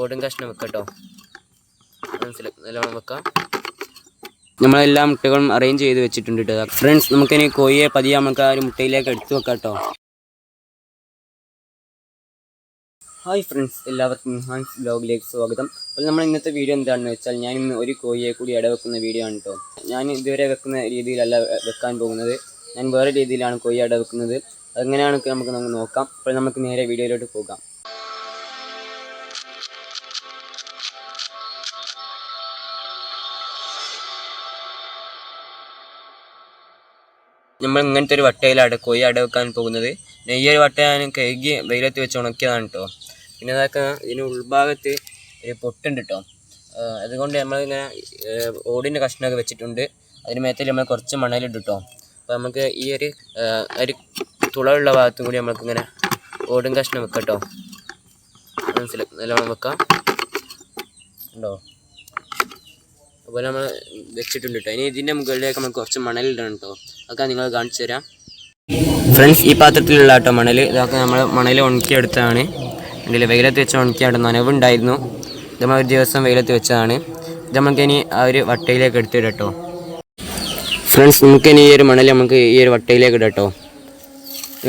ഓടും കഷ്ണം വെക്കട്ടോ. മനസ്സിലായി നല്ലോണം വെക്കാം. നമ്മളെല്ലാ മുട്ടകളും അറേഞ്ച് ചെയ്ത് വെച്ചിട്ടുണ്ട് കേട്ടോ ഫ്രണ്ട്സ് നമുക്കിനി കോഴിയെ പതിയെ നമുക്ക് ആ ഒരു മുട്ടയിലേക്ക് എടുത്തു വെക്കാം കേട്ടോ ഹായ് ഫ്രണ്ട്സ് എല്ലാവർക്കും ഹാൻസ് ബ്ലോഗിലേക്ക് സ്വാഗതം. അപ്പോൾ നമ്മൾ ഇന്നത്തെ വീഡിയോ എന്താണെന്ന് വെച്ചാൽ ഞാൻ ഇന്ന് ഒരു കോഴിയെ കൂടി ഇടവെക്കുന്ന വീഡിയോ ആണ് കേട്ടോ ഞാൻ ഇതുവരെ വെക്കുന്ന രീതിയിലല്ല വെക്കാൻ പോകുന്നത്. ഞാൻ വേറെ രീതിയിലാണ് കോഴി ഇടവെക്കുന്നത് അതെങ്ങനെയാണ് നമുക്ക് നമുക്ക് നോക്കാം. അപ്പോൾ നമുക്ക് നേരെ വീഡിയോയിലോട്ട് പോകാം. നമ്മൾ ഇങ്ങനത്തെ ഒരു വട്ടയിലാണ് അട അടവെക്കാൻ പോകുന്നത്. ഈ ഒരു വട്ട ഞാൻ കഴുകി വെയിലത്ത് വെച്ച് ഉണക്കിയതാണ് കേട്ടോ പിന്നെ അതൊക്കെ ഇതിന് ഉൾഭാഗത്ത് ഒരു പൊട്ടുണ്ട് കേട്ടോ അതുകൊണ്ട് നമ്മളിങ്ങനെ ഓടിന്റെ കഷ്ണമൊക്കെ വെച്ചിട്ടുണ്ട്. അതിന് മേത്തിൽ നമ്മൾ കുറച്ച് മണലിട്ട് കേട്ടോ അപ്പോൾ നമുക്ക് ഈ ഒരു ഒരു തുളയുള്ള ഭാഗത്തും കൂടി നമുക്കിങ്ങനെ ഓടും കഷ്ണം വെക്കാം കേട്ടോ മനസ്സിലായി നല്ലോണം വെക്കാം. ഉണ്ടോ? അതുപോലെ നമ്മൾ വെച്ചിട്ടുണ്ട് കേട്ടോ ഇനി ഇതിന്റെ മുകളിലേക്ക് നമുക്ക് കുറച്ച് മണലിടണം കേട്ടോ അതൊക്കെ നിങ്ങൾ കാണിച്ചു തരാം. ഫ്രണ്ട്സ് ഈ പാത്രത്തിലുള്ള കേട്ടോ മണൽ. ഇതൊക്കെ നമ്മൾ മണൽ ഉണക്കിയെടുത്തതാണ്. ഇതിൽ വെയിലത്ത് വെച്ച് ഉണക്കിയാണ് നനവുണ്ടായിരുന്നു. ഇത് നമ്മൾ ഒരു ദിവസം വെയിലത്ത് വെച്ചതാണ്. ഇത് നമുക്കിനി ആ ഒരു വട്ടയിലേക്ക് എടുത്തിടാം കേട്ടോ ഫ്രണ്ട്സ് നമുക്കിനി ഈ ഒരു മണൽ നമുക്ക് ഈ ഒരു വട്ടയിലേക്ക് ഇടാം കേട്ടോ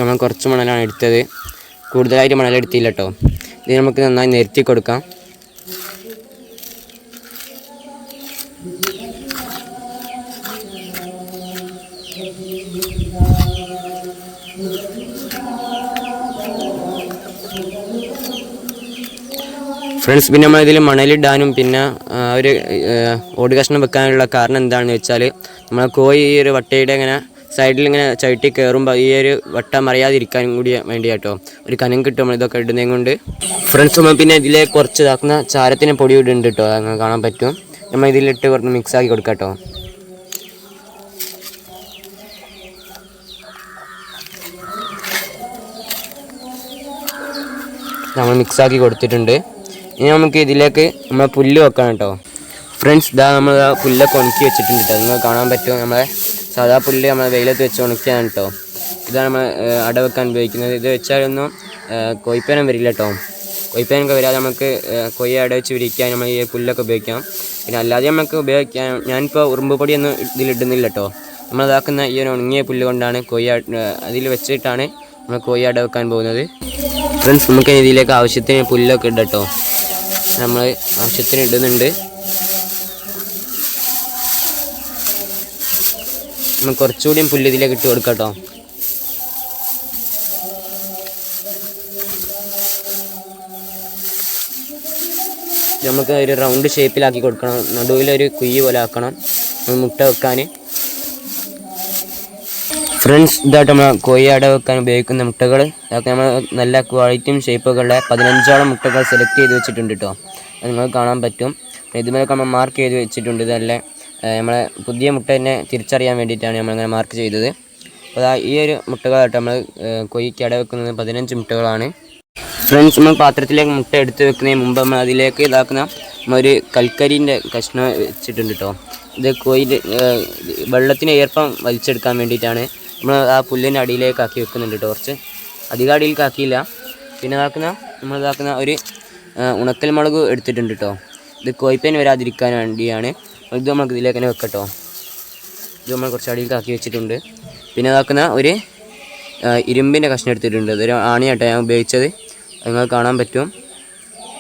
നമ്മൾ കുറച്ച് മണലാണ് എടുത്തത്. കൂടുതലായിട്ട് മണൽ എടുത്തില്ല കേട്ടോ ഇത് നമുക്ക് നന്നായി നിരത്തി കൊടുക്കാം. ഫ്രണ്ട്സ് പിന്നെ നമ്മൾ ഇതിൽ മണലിടാനും പിന്നെ ഒരു ഓട് കഷ്ണം വെക്കാനുള്ള കാരണം എന്താണെന്ന് വെച്ചാൽ നമ്മളെ കോഴി ഈ ഒരു വട്ടയുടെ ഇങ്ങനെ സൈഡിൽ ഇങ്ങനെ ചവിട്ടി കയറുമ്പോൾ ഈ ഒരു വട്ട മറിയാതിരിക്കാനും കൂടി വേണ്ടി കേട്ടോ ഒരു കനം കിട്ടും നമ്മൾ ഇതൊക്കെ ഇടുന്നതും കൊണ്ട്. ഫ്രണ്ട്സ് നമ്മൾ പിന്നെ ഇതിലെ കുറച്ച് ഇതാക്കുന്ന ചാരത്തിന് പൊടി ഇടുന്നുണ്ട് കേട്ടോ അങ്ങനെ കാണാൻ പറ്റും. നമ്മൾ ഇതിലിട്ട് കുറച്ച് മിക്സ് ആക്കി കൊടുക്കാം കേട്ടോ. നമ്മൾ മിക്സ് ആക്കി കൊടുത്തിട്ടുണ്ട്. ഇനി നമുക്ക് ഇതിലേക്ക് നമ്മളെ പുല്ല് വെക്കണം കേട്ടോ. ഫ്രണ്ട്സ് ഇതാ നമ്മൾ പുല്ലൊക്കെ ഉണക്കി വെച്ചിട്ടുണ്ട് കേട്ടോ. നിങ്ങൾ കാണാൻ പറ്റും നമ്മളെ സാധാ പുല്ല് നമ്മൾ വെയിലത്ത് വെച്ച് ഉണക്കിയാണ് കേട്ടോ. ഇതാണ് നമ്മൾ അട വെക്കാൻ ഉപയോഗിക്കുന്നത്. ഇത് വെച്ചാലൊന്നും കൊയ്പ്പേനം വരില്ല കേട്ടോ. കൊയ്പ്പേനൊക്കെ വരാതെ നമുക്ക് കൊയ്യ അട വെച്ച് വിരിക്കാൻ നമ്മൾ ഈ പുല്ലൊക്കെ ഉപയോഗിക്കാം. പിന്നെ അല്ലാതെ നമുക്ക് ഉപയോഗിക്കാൻ ഞാനിപ്പോൾ ഉറുമ്പ് പൊടിയൊന്നും ഇതിലിടുന്നില്ല കേട്ടോ. നമ്മൾ ഇതാക്കുന്ന ഈ ഒരു ഉണങ്ങിയ പുല്ല് കൊണ്ടാണ് കൊയ്യ അതിൽ വെച്ചിട്ടാണ് നമ്മൾ കൊയ്യ അട വെക്കാൻ പോകുന്നത്. ഫ്രണ്ട്സ് നമുക്ക് ഇതിലേക്ക് ആവശ്യത്തിന് പുല്ലൊക്കെ ഇടട്ടോ നമ്മൾ ആവശ്യത്തിന് ഇടുന്നുണ്ട്. നമ്മൾ കുറച്ചുകൂടിയും പുല്ല് ഇതിലേക്ക് ഇട്ട് കൊടുക്കാം കേട്ടോ. നമുക്ക് ഒരു റൗണ്ട് ഷേപ്പിലാക്കി കൊടുക്കണം. നടുവിലൊരു കുയ്യ് പോലെ ആക്കണം. മുട്ട വെക്കാൻ ഫ്രണ്ട്സ് ഇതായിട്ട് നമ്മൾ അട വെക്കാൻ ഉപയോഗിക്കുന്ന മുട്ടകൾ അതൊക്കെ നമ്മൾ നല്ല ക്വാളിറ്റിയും ഷേപ്പൊക്കെ ഉള്ള പതിനഞ്ചോളം മുട്ടകൾ സെലക്ട് ചെയ്ത് വെച്ചിട്ടുണ്ട് കേട്ടോ അത് നിങ്ങൾക്ക് കാണാൻ പറ്റും. ഇതുമൊക്കെ നമ്മൾ മാർക്ക് ചെയ്ത് വെച്ചിട്ടുണ്ട്. ഇതല്ലേ നമ്മളെ പുതിയ മുട്ട തന്നെ തിരിച്ചറിയാൻ വേണ്ടിയിട്ടാണ് നമ്മളിങ്ങനെ മാർക്ക് ചെയ്തത്. അപ്പോൾ ഈ ഒരു മുട്ടകളായിട്ട് നമ്മൾ കൊയ്യ്ക്ക് അട വെക്കുന്നത് പതിനഞ്ച് മുട്ടകളാണ്. ഫ്രണ്ട്സ് നമ്മൾ പാത്രത്തിലേക്ക് മുട്ട എടുത്ത് വെക്കുന്നതിന് മുമ്പ് നമ്മൾ അതിലേക്ക് ഇതാക്കുന്ന ഒരു കൽക്കരിന്റെ കഷ്ണം വെച്ചിട്ടുണ്ട് കേട്ടോ ഇത് കോയിന്റെ വെള്ളത്തിന് ഈർപ്പം വലിച്ചെടുക്കാൻ വേണ്ടിയിട്ടാണ്. നമ്മൾ ആ പുല്ലിന്റെ അടിയിലേക്ക് ആക്കി വെക്കുന്നുണ്ട് കേട്ടോ കുറച്ച്. അധികം അടിയിലേക്ക് ആക്കിയില്ല പിന്നെ ഇതാക്കുന്ന നമ്മൾ ഇതാക്കുന്ന ഒരു ഉണക്കൽ മുളക് എടുത്തിട്ടുണ്ട് കേട്ടോ ഇത് കോയിപ്പേൻ വരാതിരിക്കാൻ വേണ്ടിയാണ്. ഇത് നമുക്ക് ഇതിലേക്ക് തന്നെ വെക്കട്ടോ ഇത് നമ്മൾ കുറച്ച് അടിയിലേക്ക് ആക്കി വെച്ചിട്ടുണ്ട്. പിന്നെ ഇതാക്കുന്ന ഒരു ഇരുമ്പിന്റെ കഷ്ണം എടുത്തിട്ടുണ്ട്. ഇതൊരു ആണിയാട്ടോ ഞാൻ ഉപയോഗിച്ചത്. നിങ്ങൾക്ക് കാണാൻ പറ്റും.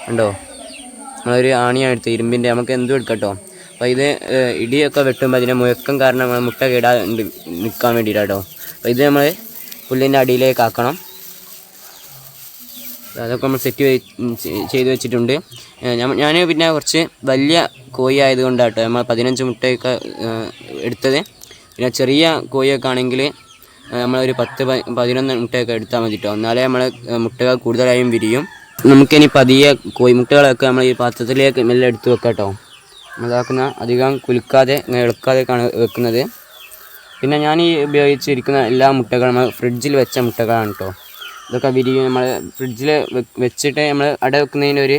ഉണ്ടോ നമ്മളൊരു ആണിയാണ് എടുത്തത്. ഇരുമ്പിന്റെ നമുക്ക് എന്തും എടുക്കട്ടോ അപ്പോൾ ഇത് ഇടിയൊക്കെ വെട്ടുമ്പോൾ അതിന്റെ മുഴക്കം കാരണം നമ്മൾ മുട്ട കേടാ നിൽക്കാൻ വേണ്ടിയിട്ടാട്ടോ അപ്പോൾ ഇത് നമ്മൾ പുല്ലിന്റെ അടിയിലേക്ക് ആക്കണം. അതൊക്കെ നമ്മൾ സെറ്റ് ചെയ്ത് വെച്ചിട്ടുണ്ട്. ഞാൻ പിന്നെ കുറച്ച് വലിയ കോഴി ആയതുകൊണ്ടാട്ടോ നമ്മൾ പതിനഞ്ച് മുട്ടയൊക്കെ എടുത്തത്. പിന്നെ ചെറിയ കോഴിയൊക്കെ ആണെങ്കിൽ നമ്മളൊരു പത്ത് പതിനൊന്ന് മുട്ടയൊക്കെ എടുത്താൽ മതി കേട്ടോ എന്നാലേ നമ്മൾ മുട്ടകൾ കൂടുതലായും വിരിയും. നമുക്കിനി പതിയെ കോഴിമുട്ടകളൊക്കെ നമ്മൾ ഈ പാത്രത്തിലേക്ക് മെല്ലെ എടുത്ത് വെക്കാം കേട്ടോ അതാക്കുന്ന അധികം കുലുക്കാതെ ഇങ്ങനെ വെക്കുന്നത്. പിന്നെ ഞാൻ ഈ ഉപയോഗിച്ചിരിക്കുന്ന എല്ലാ മുട്ടകളും നമ്മൾ ഫ്രിഡ്ജിൽ വെച്ച മുട്ടകളാണ് കേട്ടോ ഇതൊക്കെ വിരിയും നമ്മൾ ഫ്രിഡ്ജിൽ വെച്ചിട്ട് നമ്മൾ അട വെക്കുന്നതിന് ഒരു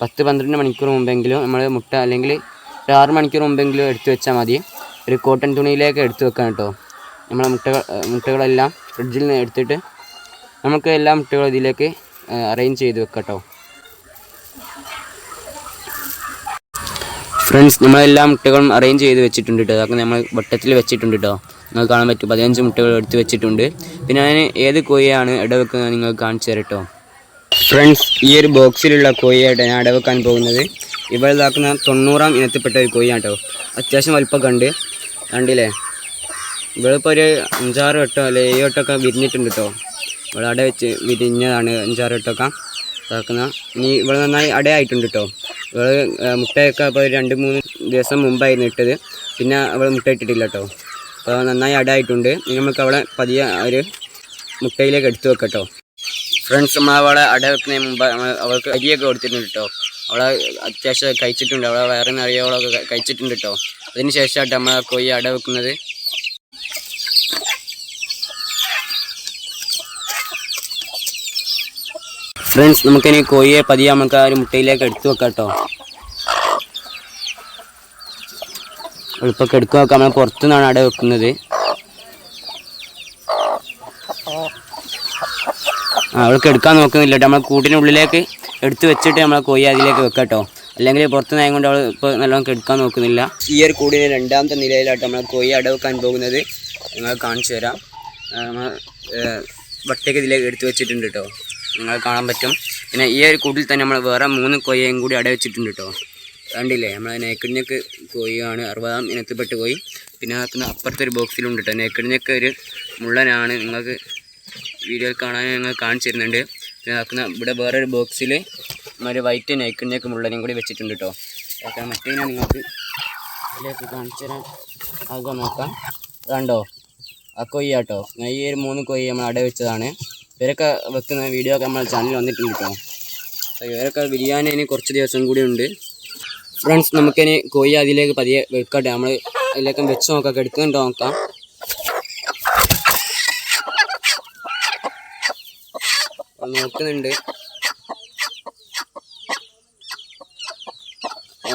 പത്ത് പന്ത്രണ്ട് മണിക്കൂർ മുമ്പെങ്കിലും നമ്മൾ മുട്ട അല്ലെങ്കിൽ ഒരു ആറ് മണിക്കൂർ മുമ്പെങ്കിലും എടുത്തു വെച്ചാൽ മതി. ഒരു കോട്ടൺ തുണിയിലേക്ക് എടുത്തു വെക്കാം കേട്ടോ നമ്മളെ മുട്ടകൾ മുട്ടകളെല്ലാം ഫ്രിഡ്ജിൽ നിന്ന് എടുത്തിട്ട് നമുക്ക് എല്ലാ മുട്ടകളും ഇതിലേക്ക് അറേഞ്ച് ചെയ്ത് വെക്കാം കേട്ടോ ഫ്രണ്ട്സ് നമ്മളെല്ലാ മുട്ടകളും അറേഞ്ച് ചെയ്ത് വെച്ചിട്ടുണ്ട് കേട്ടോ അതൊക്കെ നമ്മൾ വട്ടത്തിൽ വെച്ചിട്ടുണ്ട് കേട്ടോ നിങ്ങൾക്ക് കാണാൻ പറ്റും. പതിനഞ്ച് മുട്ടകൾ എടുത്ത് വെച്ചിട്ടുണ്ട്. പിന്നെ അതിന് ഏത് കോഴിയാണ് ഇടവെക്കുന്നത് നിങ്ങൾ കാണിച്ചു തരാം കേട്ടോ ഫ്രണ്ട്സ് ഈ ഒരു ബോക്സിലുള്ള കോഴിയായിട്ട് ഞാൻ ഇടവെക്കാൻ പോകുന്നത്. ഇവിടെ ഇതാക്കുന്ന തൊണ്ണൂറാം ഇനത്തിൽപ്പെട്ട ഒരു കോഴിയാണ് കേട്ടോ അത്യാവശ്യം വലിപ്പമൊക്കെ ഉണ്ട് കണ്ടില്ലേ? ഇവളിപ്പോൾ ഒരു അഞ്ചാറ് വട്ടോ അല്ലെ ഏഴ് വട്ടമൊക്കെ വിരിഞ്ഞിട്ടുണ്ട് കേട്ടോ ഇവിടെ അട വെച്ച് വിരിഞ്ഞതാണ് അഞ്ചാറ് വട്ടമൊക്കെ ഇതാക്കുന്ന ഇനി ഇവിടെ നന്നായി അടയായിട്ടുണ്ട് കേട്ടോ ഇവൾ മുട്ടയൊക്കെ അപ്പോൾ രണ്ട് മൂന്ന് ദിവസം മുമ്പായിരുന്നു ഇട്ടത്. പിന്നെ അവൾ മുട്ട ഇട്ടിട്ടില്ല കേട്ടോ അപ്പോൾ നന്നായി അടയായിട്ടുണ്ട്. ഇനി നമുക്ക് അവളെ പതിയെ ഒരു മുട്ടയിലേക്ക് എടുത്തു വെക്കട്ടോ ഫ്രണ്ട്സ് നമ്മൾ അവളെ അട വെക്കുന്നതിന് മുമ്പ് അവൾക്ക് അരിയൊക്കെ കൊടുത്തിട്ടുണ്ട് കേട്ടോ അവളെ അത്യാവശ്യം കഴിച്ചിട്ടുണ്ട്. അവളെ വേറെ നിറയോളൊക്കെ കഴിച്ചിട്ടുണ്ട് കേട്ടോ അതിന് ശേഷമായിട്ട് നമ്മൾ കോഴി അട വെക്കുന്നത്. ഫ്രണ്ട്സ് നമുക്കിനി കോഴിയെ പതിയെ നമുക്ക് ആ ഒരു മുട്ടയിലേക്ക് എടുത്തു വെക്കാം കേട്ടോ. എളുപ്പമൊക്കെ എടുക്കുക വെക്കാം. നമ്മൾ പുറത്തുനിന്നാണ് അവിടെ വെക്കുന്നത്. അവൾക്ക് എടുക്കാൻ നോക്കുന്നില്ല കേട്ടോ. നമ്മൾ കൂട്ടിനുള്ളിലേക്ക് എടുത്തു വെച്ചിട്ട് നമ്മളെ കോഴി അതിലേക്ക് വെക്കാം കേട്ടോ. അല്ലെങ്കിൽ പുറത്ത് നായം കൊണ്ട് അവൾ ഇപ്പോൾ നല്ലോണം എടുക്കാൻ നോക്കുന്നില്ല. ഈ ഒരു കൂടിന് രണ്ടാമത്തെ നിലയിലായിട്ട് നമ്മൾ കോഴി അട വെക്കാൻ പോകുന്നത്. നിങ്ങൾ കാണിച്ചു തരാം. നമ്മൾ വട്ടയ്ക്ക് ഇതിലേക്ക് എടുത്തു വെച്ചിട്ടുണ്ട് കേട്ടോ. നിങ്ങൾ കാണാൻ പറ്റും. പിന്നെ ഈ ഒരു കൂട്ടിൽ തന്നെ നമ്മൾ വേറെ മൂന്ന് കൊയ്യയും കൂടി അട വെച്ചിട്ടുണ്ട് കേട്ടോ കണ്ടില്ലേ? നമ്മൾ നേക്കിടിഞ്ഞക്ക് കോഴിയാണ് അറുപതാം ഇനത്തിൽപ്പെട്ട കോഴി പിന്നെ അതിന് അപ്പുറത്തെ ഒരു ബോക്സിലുണ്ട് കേട്ടോ നേക്കിടിഞ്ഞക്ക് ഒരു മുള്ളനാണ് നിങ്ങൾക്ക് വീഡിയോയിൽ കാണാൻ ഞങ്ങൾ കാണിച്ചു തരുന്നുണ്ട്. പിന്നെ ആക്കുന്ന ഇവിടെ വേറൊരു ബോക്സിൽ ഒരു വൈറ്റ് നൈക്കിന്റെയൊക്കെ മുള്ളനും കൂടി വെച്ചിട്ടുണ്ട് കേട്ടോ അതൊക്കെ മറ്റേ ഞാൻ നിങ്ങൾക്ക് ഇതിലേക്ക് കാണിച്ചു തരാൻ അതൊക്കെ നോക്കാം. കണ്ടോ? ആ കൊയ്യാട്ടോ ഈ ഒരു മൂന്ന് കൊയ്യ നമ്മൾ അട വെച്ചതാണ്. ഇവരൊക്കെ വെക്കുന്ന വീഡിയോ ഒക്കെ നമ്മളെ ചാനലിൽ വന്നിട്ടുണ്ട് കേട്ടോ ഇവരൊക്കെ ബിരിയാണി ഇനി കുറച്ച് ദിവസം കൂടി ഉണ്ട്. ഫ്രണ്ട്സ് നമുക്കിനി കോഴി അതിലേക്ക് പതിയെ വെക്കട്ടെ. നമ്മൾ അതിലേക്ക് വെച്ച് നോക്കാം. എടുക്കുന്നുണ്ടോ നോക്കാം. നോക്കുന്നുണ്ട്.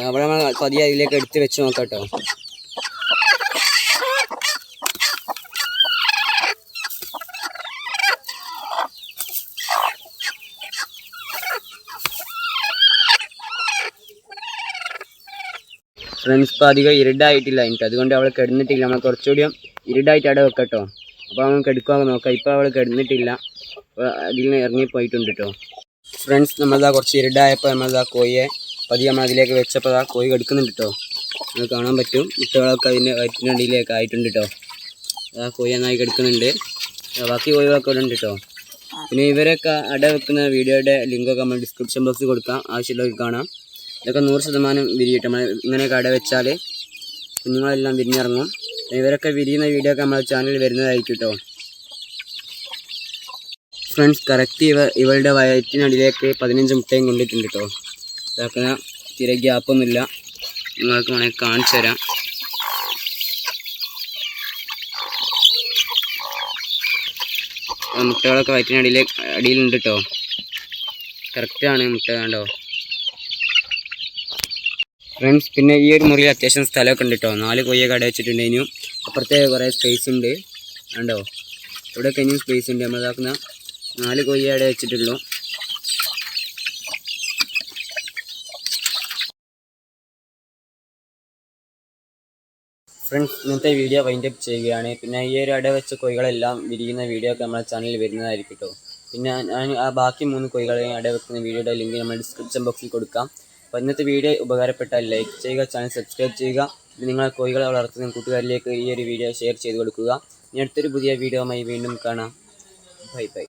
അവിടെ നമ്മൾ പതിയെ അതിലേക്ക് എടുത്ത് വെച്ച് നോക്കാം കേട്ടോ ഫ്രണ്ട്സ് ഇപ്പോൾ അധികം ഇരുടായിട്ടില്ല. എനിക്ക് അതുകൊണ്ട് അവൾ കിടന്നിട്ടില്ല. നമ്മൾ കുറച്ചുകൂടി ഇരുടായിട്ട് അവിടെ വെക്കട്ടോ. അപ്പോൾ അവൻ എടുക്കാൻ നോക്കാം. ഇപ്പോൾ അവൾ കിടന്നിട്ടില്ല. അപ്പോൾ അതിൽ നിന്ന് ഇറങ്ങിപ്പോയിട്ടുണ്ട് കേട്ടോ ഫ്രണ്ട്സ് നമ്മളതാ കുറച്ച് ഇരുടായപ്പോൾ നമ്മളതാ കോഴിയെ പതിയെ നമ്മൾ അതിലേക്ക് വെച്ചപ്പോൾ ആ കോഴി കെടുക്കുന്നുണ്ട് കേട്ടോ നമുക്ക് കാണാൻ പറ്റും. മുട്ടകളൊക്കെ അതിന്റെ വയറ്റിനടിയിലേക്ക് ആയിട്ടുണ്ട് കേട്ടോ ആ കോഴി നന്നായി കിടക്കുന്നുണ്ട്. ബാക്കി കോഴികളൊക്കെ ഉണ്ട് കേട്ടോ പിന്നെ ഇവരൊക്കെ അട വെക്കുന്ന വീഡിയോയുടെ ലിങ്കൊക്കെ നമ്മൾ ഡിസ്ക്രിപ്ഷൻ ബോക്സിൽ കൊടുക്കാം. ആവശ്യമുള്ളവർക്ക് കാണാം. ഇതൊക്കെ നൂറ് ശതമാനം വിരിയിട്ട്. നമ്മൾ ഇങ്ങനെ കട വെച്ചാൽ കുഞ്ഞുങ്ങളെല്ലാം വിരിഞ്ഞിറങ്ങും. ഇവരൊക്കെ വിരിയുന്ന വീഡിയോ ഒക്കെ നമ്മളെ ചാനലിൽ വരുന്നതായിരിക്കും കേട്ടോ ഫ്രണ്ട്സ് കറക്റ്റ് ഇവ ഇവളുടെ വയറ്റിനടിയിലേക്ക് പതിനഞ്ച് മുട്ടയും കൊണ്ടിട്ടുണ്ട് കേട്ടോ ഇതാക്കുന്ന തിര ഗ്യാപ്പൊന്നുമില്ല നിങ്ങൾക്ക് വേണമെങ്കിൽ കാണിച്ചു തരാം. മുട്ടകളൊക്കെ വയറ്റിനടിയിലേക്ക് അടിയിലുണ്ട് കേട്ടോ കറക്റ്റാണ് മുട്ട കണ്ടോ? ഫ്രണ്ട്സ് പിന്നെ ഈ ഒരു മുറിയിൽ അത്യാവശ്യം സ്ഥലമൊക്കെ ഉണ്ട് കേട്ടോ നാല് കൊയ്യൊക്കെ അട വെച്ചിട്ടുണ്ട് അപ്പുറത്തെ കുറേ സ്പേസ് ഉണ്ട്. കണ്ടോ? ഇവിടെയൊക്കെ ഇനിയും സ്പേസ് ഉണ്ട്. നമ്മൾ ഇതാക്കുന്ന നാല് കൊയ്യ അട വെച്ചിട്ടുള്ളൂ. ഫ്രണ്ട്സ് ഇന്നത്തെ വീഡിയോ വൈൻഡ് അപ്പ് ചെയ്യുകയാണ്. പിന്നെ ഈ ഒരു അട വെച്ച കൊയ്കളെല്ലാം വിരിക്കുന്ന വീഡിയോ ഒക്കെ നമ്മുടെ ചാനലിൽ വരുന്നതായിരിക്കും കേട്ടോ പിന്നെ ഞാൻ ആ ബാക്കി മൂന്ന് കൊയ്കളെയും അട വെക്കുന്ന വീഡിയോയുടെ ലിങ്ക് നമ്മൾ ഡിസ്ക്രിപ്ഷൻ ബോക്സിൽ കൊടുക്കാം. അപ്പോൾ ഇന്നത്തെ വീഡിയോ ഉപകാരപ്പെട്ടാൽ ലൈക്ക് ചെയ്യുക ചാനൽ സബ്സ്ക്രൈബ് ചെയ്യുക. നിങ്ങളെ കോഴികളെ വളർത്തുന്ന കൂട്ടുകാരിലേക്ക് ഈ ഒരു വീഡിയോ ഷെയർ ചെയ്ത് കൊടുക്കുക. ഇനി അടുത്തൊരു പുതിയ വീഡിയോയുമായി വീണ്ടും കാണാം. Bye bye